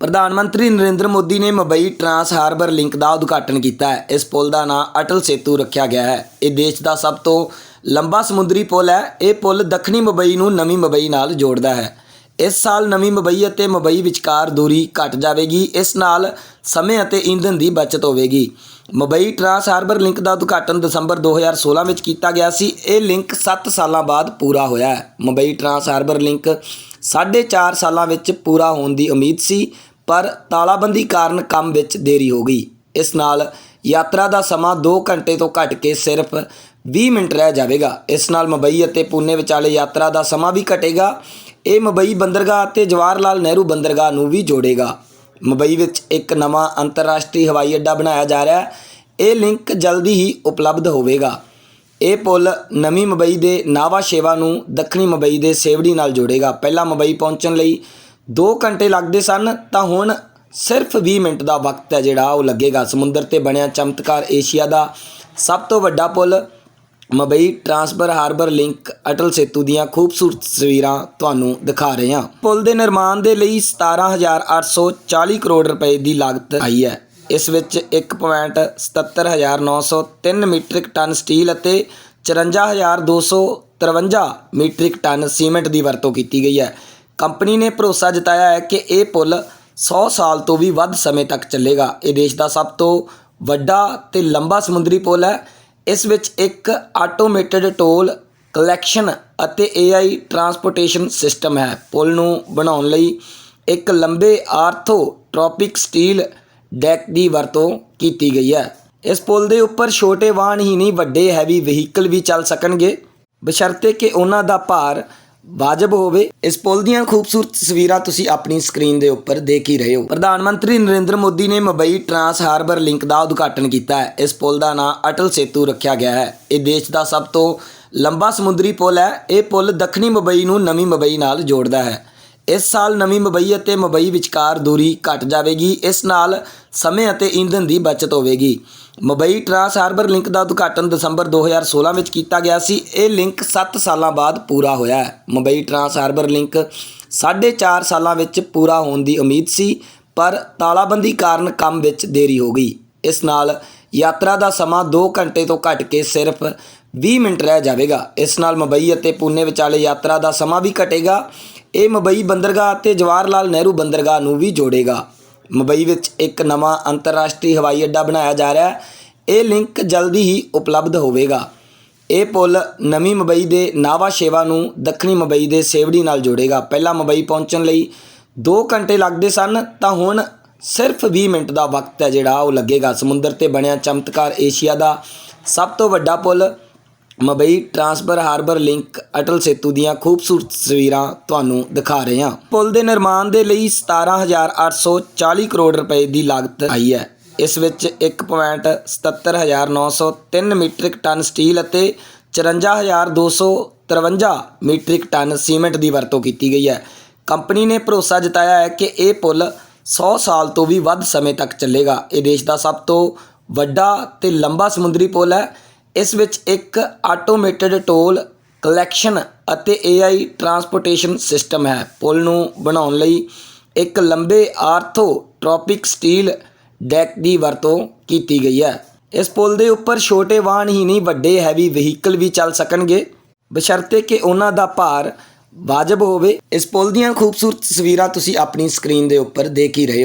ਪ੍ਰਧਾਨ ਮੰਤਰੀ ਨਰਿੰਦਰ ਮੋਦੀ ਨੇ ਮੁੰਬਈ ਟਰਾਂਸ ਹਾਰਬਰ ਲਿੰਕ ਦਾ ਉਦਘਾਟਨ ਕੀਤਾ ਹੈ। ਇਸ ਪੁਲ ਦਾ ਨਾਂ ਅਟਲ ਸੇਤੂ ਰੱਖਿਆ ਗਿਆ ਹੈ। ਇਹ ਦੇਸ਼ ਦਾ ਸਭ ਤੋਂ ਲੰਬਾ ਸਮੁੰਦਰੀ ਪੁਲ ਹੈ। ਇਹ ਪੁਲ ਦੱਖਣੀ ਮੁੰਬਈ ਨੂੰ ਨਵੀਂ ਮੁੰਬਈ ਨਾਲ ਜੋੜਦਾ ਹੈ। ਇਸ ਸਾਲ ਨਵੀਂ ਮੁੰਬਈ ਅਤੇ ਮੁੰਬਈ ਵਿਚਕਾਰ ਦੂਰੀ ਘਟ ਜਾਵੇਗੀ। ਇਸ ਨਾਲ ਸਮੇਂ ਅਤੇ ਈਂਧਨ ਦੀ ਬਚਤ ਹੋਵੇਗੀ। ਮੁੰਬਈ ਟਰਾਂਸ ਹਾਰਬਰ ਲਿੰਕ ਦਾ ਉਦਘਾਟਨ ਦਸੰਬਰ 2016 ਵਿੱਚ ਕੀਤਾ ਗਿਆ ਸੀ। ਇਹ ਲਿੰਕ 7 ਸਾਲਾਂ ਬਾਅਦ ਪੂਰਾ ਹੋਇਆ ਹੈ। ਮੁੰਬਈ ਟਰਾਂਸ ਹਾਰਬਰ ਲਿੰਕ 4.5 ਸਾਲਾਂ ਵਿੱਚ ਪੂਰਾ ਹੋਣ ਦੀ ਉਮੀਦ ਸੀ। ਪਰ ਤਾਲਾਬੰਦੀ ਕਾਰਨ ਕੰਮ ਵਿੱਚ ਦੇਰੀ ਹੋ ਗਈ। ਇਸ ਨਾਲ ਯਾਤਰਾ ਦਾ ਸਮਾਂ 2 ਘੰਟੇ ਤੋਂ ਘਟ ਕੇ ਸਿਰਫ 20 ਮਿੰਟ ਰਹਿ ਜਾਵੇਗਾ। ਇਸ ਨਾਲ ਮੁੰਬਈ ਅਤੇ ਪੂਨੇ ਵਿਚਾਲੇ ਯਾਤਰਾ ਦਾ ਸਮਾਂ ਵੀ ਘਟੇਗਾ। ਇਹ ਮੁੰਬਈ ਬੰਦਰਗਾਹ ਅਤੇ ਜਵਾਹਰ ਲਾਲ ਨਹਿਰੂ ਬੰਦਰਗਾਹ ਨੂੰ ਵੀ ਜੋੜੇਗਾ। ਮੁੰਬਈ ਵਿੱਚ ਇੱਕ ਨਵਾਂ ਅੰਤਰਰਾਸ਼ਟਰੀ ਹਵਾਈ ਅੱਡਾ ਬਣਾਇਆ ਜਾ ਰਿਹਾ ਹੈ। ਇਹ ਲਿੰਕ ਜਲਦੀ ਹੀ ਉਪਲਬਧ ਹੋਵੇਗਾ। ਇਹ ਪੁਲ ਨਵੀਂ ਮੁੰਬਈ ਦੇ ਨਾਵਾ ਸ਼ੇਵਾ ਨੂੰ ਦੱਖਣੀ ਮੁੰਬਈ ਦੇ ਸੇਵੜੀ ਨਾਲ ਜੋੜੇਗਾ। ਪਹਿਲਾਂ ਮੁੰਬਈ ਪਹੁੰਚਣ ਲਈ 2 ਘੰਟੇ ਲੱਗਦੇ ਸਨ, ਤਾਂ ਹੁਣ ਸਿਰਫ 20 ਮਿੰਟ ਦਾ ਵਕਤ ਹੈ ਜਿਹੜਾ ਉਹ ਲੱਗੇਗਾ। ਸਮੁੰਦਰ ਤੇ ਬਣਿਆ ਚਮਤਕਾਰ ਏਸ਼ੀਆ ਦਾ ਸਭ ਤੋਂ ਵੱਡਾ ਪੁਲ, Mumbai transfer harbour link Atal Setu ਦੀਆਂ ਖੂਬਸੂਰਤ ਤਸਵੀਰਾਂ ਤੁਹਾਨੂੰ ਦਿਖਾ ਰਹੇ ਹਾਂ। ਪੁਲ ਦੇ ਨਿਰਮਾਣ ਦੇ ਲਈ 17840 ਕਰੋੜ ਰੁਪਏ ਦੀ ਲਾਗਤ ਆਈ ਹੈ। ਇਸ ਵਿੱਚ 1.77903 ਮੀਟ੍ਰਿਕ ਟਨ ਸਟੀਲ ਅਤੇ 54253 ਮੀਟ੍ਰਿਕ ਟਨ ਸੀਮੈਂਟ ਦੀ ਵਰਤੋਂ ਕੀਤੀ ਗਈ ਹੈ। ਕੰਪਨੀ ਨੇ ਭਰੋਸਾ ਜਤਾਇਆ ਹੈ ਕਿ ਇਹ ਪੁਲ 100 ਸਾਲ ਤੋਂ ਵੀ ਵੱਧ ਸਮੇਂ ਤੱਕ ਚੱਲੇਗਾ। ਇਹ ਦੇਸ਼ ਦਾ ਸਭ ਤੋਂ ਵੱਡਾ ਤੇ ਲੰਬਾ ਸਮੁੰਦਰੀ ਪੁਲ ਹੈ। ਇਸ ਵਿੱਚ ਇੱਕ ਆਟੋਮੇਟਿਡ ਟੋਲ ਕਲੈਕਸ਼ਨ ਅਤੇ AI ਟਰਾਂਸਪੋਰਟੇਸ਼ਨ ਸਿਸਟਮ ਹੈ। ਪੁਲ ਨੂੰ ਬਣਾਉਣ ਲਈ ਇੱਕ ਲੰਬੇ ਆਰਥੋ ਟ੍ਰੋਪਿਕ ਸਟੀਲ ਡੈਕ ਦੀ ਵਰਤੋਂ ਕੀਤੀ ਗਈ ਹੈ। ਇਸ ਪੁਲ ਦੇ ਉੱਪਰ ਛੋਟੇ ਵਾਹਨ ਹੀ ਨਹੀਂ, ਵੱਡੇ ਹੈਵੀ ਵਹੀਕਲ ਵੀ ਚੱਲ ਸਕਣਗੇ। ਬਸ਼ਰਤੇ ਕਿ ਉਹਨਾਂ ਦਾ ਭਾਰ ਵਾਜਬ ਹੋਵੇ। ਇਸ ਪੁਲ ਦੀਆਂ ਖੂਬਸੂਰਤ ਤਸਵੀਰਾਂ ਤੁਸੀਂ ਆਪਣੀ ਸਕਰੀਨ ਦੇ ਉੱਪਰ ਦੇਖ ਹੀ ਰਹੇ ਹੋ। ਪ੍ਰਧਾਨ ਮੰਤਰੀ ਨਰਿੰਦਰ ਮੋਦੀ ਨੇ ਮੁੰਬਈ ਟਰਾਂਸ ਹਾਰਬਰ ਲਿੰਕ ਦਾ ਉਦਘਾਟਨ ਕੀਤਾ ਹੈ। ਇਸ ਪੁਲ ਦਾ ਨਾਂ ਅਟਲ ਸੇਤੂ ਰੱਖਿਆ ਗਿਆ ਹੈ। ਇਹ ਦੇਸ਼ ਦਾ ਸਭ ਤੋਂ ਲੰਬਾ ਸਮੁੰਦਰੀ ਪੁਲ ਹੈ। ਇਹ ਪੁਲ ਦੱਖਣੀ ਮੁੰਬਈ ਨੂੰ ਨਵੀਂ ਮੁੰਬਈ ਨਾਲ ਜੋੜਦਾ ਹੈ। ਇਸ ਸਾਲ ਨਵੀਂ ਮੁੰਬਈ ਅਤੇ ਮੁੰਬਈ ਵਿਚਕਾਰ ਦੂਰੀ ਘਟ ਜਾਵੇਗੀ, ਇਸ ਨਾਲ ਸਮੇਂ ਅਤੇ ਈਂਧਨ ਦੀ ਬਚਤ ਹੋਵੇਗੀ। ਮੁੰਬਈ ਟਰਾਂਸ ਹਾਰਬਰ ਲਿੰਕ ਦਾ ਉਦਘਾਟਨ ਦਸੰਬਰ 2016 ਵਿੱਚ ਕੀਤਾ ਗਿਆ ਸੀ। ਇਹ ਲਿੰਕ 7 ਸਾਲਾਂ ਬਾਅਦ ਪੂਰਾ ਹੋਇਆ ਹੈ। ਮੁੰਬਈ ਟਰਾਂਸ ਹਾਰਬਰ ਲਿੰਕ 4.5 ਸਾਲਾਂ ਵਿੱਚ ਪੂਰਾ ਹੋਣ ਦੀ ਉਮੀਦ ਸੀ, ਪਰ ਤਾਲਾਬੰਦੀ ਕਾਰਨ ਕੰਮ ਵਿੱਚ ਦੇਰੀ ਹੋ ਗਈ। ਇਸ ਨਾਲ ਯਾਤਰਾ ਦਾ ਸਮਾਂ 2 ਘੰਟੇ ਤੋਂ ਘਟ ਕੇ ਸਿਰਫ 20 ਮਿੰਟ ਰਹਿ ਜਾਵੇਗਾ। ਇਸ ਨਾਲ ਮੁੰਬਈ ਅਤੇ ਪੂਨੇ ਵਿਚਾਲੇ ਯਾਤਰਾ ਦਾ ਸਮਾਂ ਵੀ ਘਟੇਗਾ। ਇਹ ਮੁੰਬਈ ਬੰਦਰਗਾਹ ਅਤੇ ਜਵਾਹਰ ਲਾਲ ਨਹਿਰੂ ਬੰਦਰਗਾਹ ਨੂੰ ਵੀ ਜੋੜੇਗਾ। ਮੁੰਬਈ ਵਿੱਚ ਇੱਕ ਨਵਾਂ ਅੰਤਰਰਾਸ਼ਟਰੀ ਹਵਾਈ ਅੱਡਾ ਬਣਾਇਆ ਜਾ ਰਿਹਾ ਹੈ। ਇਹ ਲਿੰਕ ਜਲਦੀ ਹੀ ਉਪਲਬਧ ਹੋਵੇਗਾ। ਇਹ ਪੁਲ ਨਵੀਂ ਮੁੰਬਈ ਦੇ ਨਾਵਾ ਸ਼ੇਵਾ ਨੂੰ ਦੱਖਣੀ ਮੁੰਬਈ ਦੇ ਸੇਵੜੀ ਨਾਲ ਜੋੜੇਗਾ। ਪਹਿਲਾਂ ਮੁੰਬਈ ਪਹੁੰਚਣ ਲਈ 2 ਘੰਟੇ ਲੱਗਦੇ ਸਨ, ਤਾਂ ਹੁਣ ਸਿਰਫ 20 ਮਿੰਟ ਦਾ ਵਕਤ ਹੈ ਜਿਹੜਾ ਉਹ ਲੱਗੇਗਾ। ਸਮੁੰਦਰ ਤੇ ਬਣਿਆ ਚਮਤਕਾਰ ਏਸ਼ੀਆ ਦਾ ਸਭ ਤੋਂ ਵੱਡਾ ਪੁਲ Mumbai transfer harbour link Atal Setu ਦੀਆਂ ਖੂਬਸੂਰਤ ਤਸਵੀਰਾਂ ਤੁਹਾਨੂੰ ਦਿਖਾ ਰਹੇ ਹਾਂ। ਪੁਲ ਦੇ ਨਿਰਮਾਣ ਦੇ ਲਈ 17840 ਕਰੋੜ ਰੁਪਏ ਦੀ ਲਾਗਤ ਆਈ ਹੈ। ਇਸ ਵਿੱਚ 1.77903 ਮੀਟ੍ਰਿਕ ਟਨ ਸਟੀਲ ਅਤੇ 54253 ਮੀਟ੍ਰਿਕ ਟਨ ਸੀਮੈਂਟ ਦੀ ਵਰਤੋਂ ਕੀਤੀ ਗਈ ਹੈ। ਕੰਪਨੀ ਨੇ ਭਰੋਸਾ ਜਤਾਇਆ ਹੈ ਕਿ ਇਹ ਪੁਲ 100 ਸਾਲ ਤੋਂ ਵੀ ਵੱਧ ਸਮੇਂ ਤੱਕ ਚੱਲੇਗਾ। ਇਹ ਦੇਸ਼ ਦਾ ਸਭ ਤੋਂ ਵੱਡਾ ਤੇ ਲੰਬਾ ਸਮੁੰਦਰੀ ਪੁਲ ਹੈ। ਇਸ ਵਿੱਚ ਇੱਕ ਆਟੋਮੇਟਿਡ ਟੋਲ ਕਲੈਕਸ਼ਨ ਅਤੇ AI ਟਰਾਂਸਪੋਰਟੇਸ਼ਨ ਸਿਸਟਮ ਹੈ। ਪੁਲ ਨੂੰ ਬਣਾਉਣ ਲਈ ਇੱਕ ਲੰਬੇ ਆਰਥੋ ਟ੍ਰੋਪਿਕ ਸਟੀਲ ਡੈਕ ਦੀ ਵਰਤੋਂ ਕੀਤੀ ਗਈ ਹੈ। ਇਸ ਪੁਲ ਦੇ ਉੱਪਰ ਛੋਟੇ ਵਾਹਨ ਹੀ ਨਹੀਂ, ਵੱਡੇ ਹੈਵੀ ਵਹੀਕਲ ਵੀ ਚੱਲ ਸਕਣਗੇ। ਬਸ਼ਰਤੇ ਕਿ ਉਹਨਾਂ ਦਾ ਭਾਰ ਵਾਜਬ ਹੋਵੇ। ਇਸ ਪੁਲ ਦੀਆਂ ਖੂਬਸੂਰਤ ਤਸਵੀਰਾਂ ਤੁਸੀਂ ਆਪਣੀ ਸਕਰੀਨ ਦੇ ਉੱਪਰ ਦੇਖ ਹੀ ਰਹੇ ਹੋ